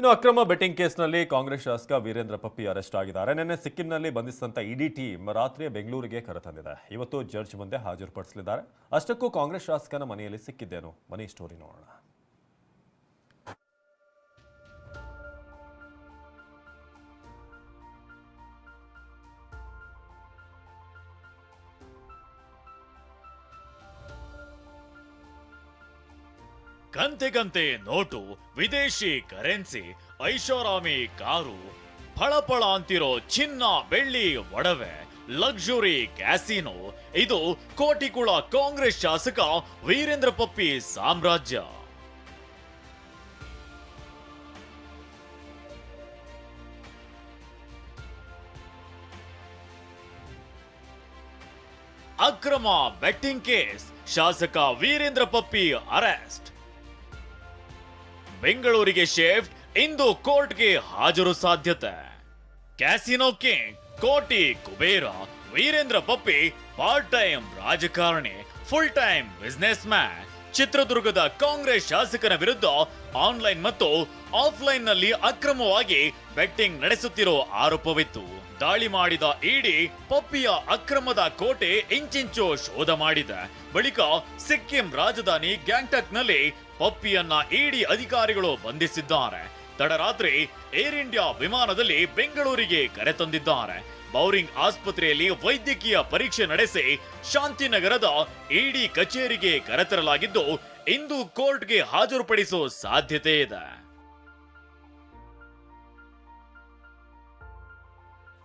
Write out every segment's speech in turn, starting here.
ಇನ್ನು ಅಕ್ರಮ ಬೆಟ್ಟಿಂಗ್ ಕೇಸ್ನಲ್ಲಿ ಕಾಂಗ್ರೆಸ್ ಶಾಸಕ ವೀರೇಂದ್ರ ಪಪ್ಪಿ ಅರೆಸ್ಟ್ ಆಗಿದ್ದಾರೆ. ನಿನ್ನೆ ಸಿಕ್ಕಿಂನಲ್ಲಿ ಬಂಧಿಸಿದಂತ ಇಡಿ ಟೀಮ್ ರಾತ್ರಿ ಬೆಂಗಳೂರಿಗೆ ಕರೆತಂದಿದೆ ಇವತ್ತು ಜಡ್ಜ್ ಮುಂದೆ ಹಾಜರುಪಡಿಸಲಿದ್ದಾರೆ. ಅಷ್ಟಕ್ಕೂ ಕಾಂಗ್ರೆಸ್ ಶಾಸಕನ ಮನೆಯಲ್ಲಿ ಸಿಕ್ಕಿದ್ದೇನು? ಮನಿ ಸ್ಟೋರಿ ನೋಡೋಣ. ಕಂತೆಗಂತೆ ನೋಟು, ವಿದೇಶಿ ಕರೆನ್ಸಿ, ಐಷಾರಾಮಿ ಕಾರು, ಫಳಫಳ ಅಂತಿರೋ ಚಿನ್ನ, ಬೆಳ್ಳಿ, ಒಡವೆ, ಲಕ್ಸುರಿ ಕ್ಯಾಸಿನೋ, ಇದು ಕೋಟಿಕುಳ ಕಾಂಗ್ರೆಸ್ ಶಾಸಕ ವೀರೇಂದ್ರ ಪಪ್ಪಿ ಸಾಮ್ರಾಜ್ಯ. ಅಕ್ರಮ ಬೆಟ್ಟಿಂಗ್ ಕೇಸ್, ಶಾಸಕ ವೀರೇಂದ್ರ ಪಪ್ಪಿ ಅರೆಸ್ಟ್. ಬೆಂಗಳೂರಿಗೆ ಶಿಫ್ಟ್ ಇಂದು ಕೋರ್ಟ್ಗೆ ಹಾಜರು ಸಾಧ್ಯತೆ. ಕ್ಯಾಸಿನೋ ಕಿಂಗ್, ಕೋಟಿ ಕುಬೇರ, ವೀರೇಂದ್ರ ಪಪ್ಪಿ, ಪಾರ್ಟ್ ಟೈಮ್ ರಾಜಕಾರಣಿ, ಫುಲ್ ಟೈಮ್ ಬಿಸ್ನೆಸ್ ಮ್ಯಾನ್ ಚಿತ್ರದುರ್ಗದ ಕಾಂಗ್ರೆಸ್ ಶಾಸಕನ ವಿರುದ್ಧ ಆನ್ಲೈನ್ ಮತ್ತು ಆಫ್ಲೈನ್ನಲ್ಲಿ ಅಕ್ರಮವಾಗಿ ಬೆಟ್ಟಿಂಗ್ ನಡೆಸುತ್ತಿರೋ ಆರೋಪವಿತ್ತು. ದಾಳಿ ಮಾಡಿದ ಇಡಿ ಪಪ್ಪಿಯ ಅಕ್ರಮದ ಕೋಟೆ ಇಂಚಿಂಚು ಶೋಧ ಮಾಡಿದೆ. ಬಳಿಕ ಸಿಕ್ಕಿಂ ರಾಜಧಾನಿ ಗ್ಯಾಂಗ್ಟಕ್ನಲ್ಲಿ ಪಪ್ಪಿಯನ್ನ ಇಡಿ ಅಧಿಕಾರಿಗಳು ಬಂಧಿಸಿದ್ದಾರೆ. ತಡರಾತ್ರಿ ಏರ್ ಇಂಡಿಯಾ ವಿಮಾನದಲ್ಲಿ ಬೆಂಗಳೂರಿಗೆ ಕರೆತಂದಿದ್ದಾರೆ ಬೌರಿಂಗ್ ಆಸ್ಪತ್ರೆಯಲ್ಲಿ ವೈದ್ಯಕೀಯ ಪರೀಕ್ಷೆ ನಡೆಸಿ ಶಾಂತಿನಗರದ ಇಡಿ ಕಚೇರಿಗೆ ಕರೆತರಲಾಗಿದ್ದು ಇಂದು ಕೋರ್ಟ್ಗೆ ಹಾಜರುಪಡಿಸುವ ಸಾಧ್ಯತೆ ಇದೆ.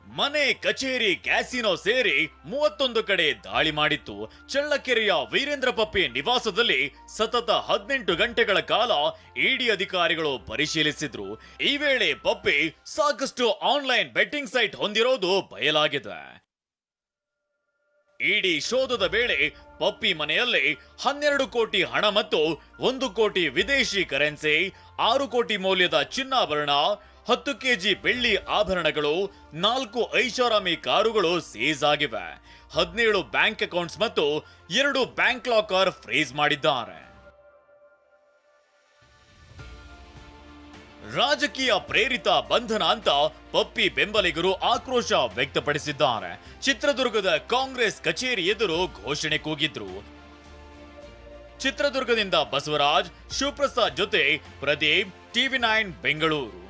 ಮನೆ, ಕಚೇರಿ, ಕ್ಯಾಸಿನೋ ಸೇರಿ ಮೂವತ್ತೊಂದು ಕಡೆ ದಾಳಿ ಮಾಡಿತ್ತು. ಚಳ್ಳಕೆರೆಯ ವೀರೇಂದ್ರ ಪಪ್ಪಿ ನಿವಾಸದಲ್ಲಿ ಸತತ ಹದಿನೆಂಟು ಗಂಟೆಗಳ ಕಾಲ ಇಡಿ ಅಧಿಕಾರಿಗಳು ಪರಿಶೀಲಿಸಿದ್ರು. ಈ ವೇಳೆ ಪಪ್ಪಿ ಸಾಕಷ್ಟು ಆನ್ಲೈನ್ ಬೆಟ್ಟಿಂಗ್ ಸೈಟ್ ಹೊಂದಿರೋದು ಬಯಲಾಗಿದೆ. ಇಡಿ ಶೋಧದ ವೇಳೆ ಪಪ್ಪಿ ಮನೆಯಲ್ಲಿ ಹನ್ನೆರಡು ಕೋಟಿ ಹಣ ಮತ್ತು ಒಂದು ಕೋಟಿ ವಿದೇಶಿ ಕರೆನ್ಸಿ, ಆರು ಕೋಟಿ ಮೌಲ್ಯದ ಚಿನ್ನಾಭರಣ ಹತ್ತು ಕೆಜಿ ಬೆಳ್ಳಿ ಆಭರಣಗಳು, ನಾಲ್ಕು ಐಷಾರಾಮಿ ಕಾರುಗಳು ಸೀಸ್ ಆಗಿವೆ. ಹದಿನೇಳು ಬ್ಯಾಂಕ್ ಅಕೌಂಟ್ಸ್ ಮತ್ತು ಎರಡು ಬ್ಯಾಂಕ್ ಲಾಕರ್ ಫ್ರೀಸ್ ಮಾಡಿದ್ದಾರೆ. ರಾಜಕೀಯ ಪ್ರೇರಿತ ಬಂಧನ ಅಂತ ಪಪ್ಪಿ ಬೆಂಬಲಿಗರು ಆಕ್ರೋಶ ವ್ಯಕ್ತಪಡಿಸಿದ್ದಾರೆ. ಚಿತ್ರದುರ್ಗದ ಕಾಂಗ್ರೆಸ್ ಕಚೇರಿ ಎದುರು ಘೋಷಣೆ ಕೂಗಿದ್ರು. ಚಿತ್ರದುರ್ಗದಿಂದ ಬಸವರಾಜ್, ಶಿವಪ್ರಸಾದ್ ಜೊತೆ ಪ್ರದೀಪ್, ಟಿವಿ ನೈನ್ ಬೆಂಗಳೂರು.